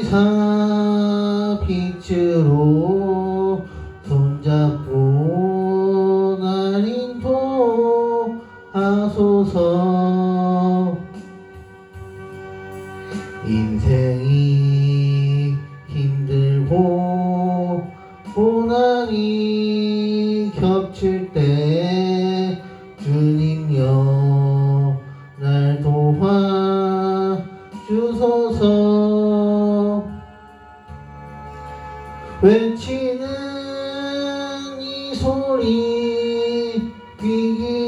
해치사 빛으로 손잡고 날 인 도하소서 외치는 이 소리 귀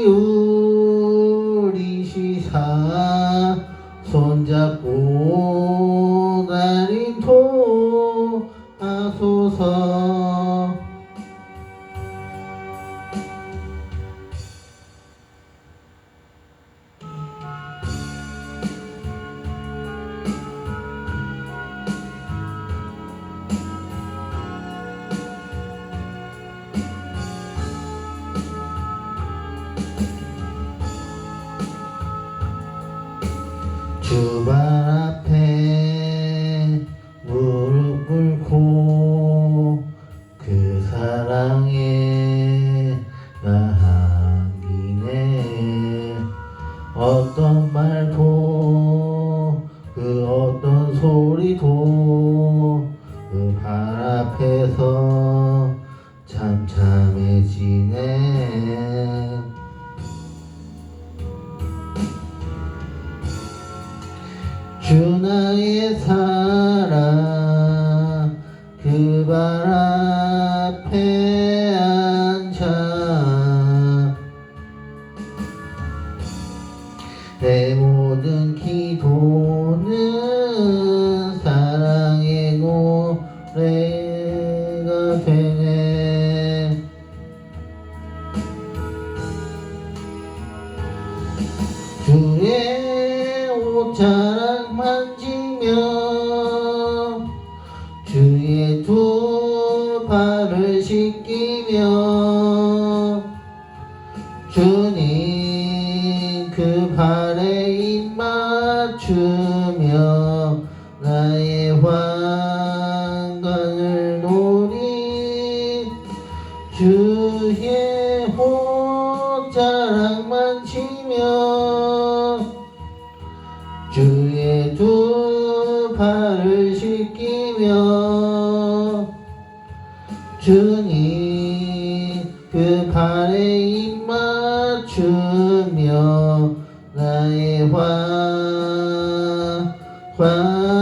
주발 앞에 무릎 꿇고 그 사랑에 나 하기네. 어떤 말도 그 어떤 소리도 그 발 앞에서 주 나의 사랑 그 발 앞에 앉아. 내 모든 기도는 사랑의 노래가 되네. 주의 옷자 주의 두 발을 씻기며 주님 그 발에 입 맞추며 나의 환관을 노리 주의 옷자락만 치며 주의 두 주님 그 발에 입맞추며 나의 화, 화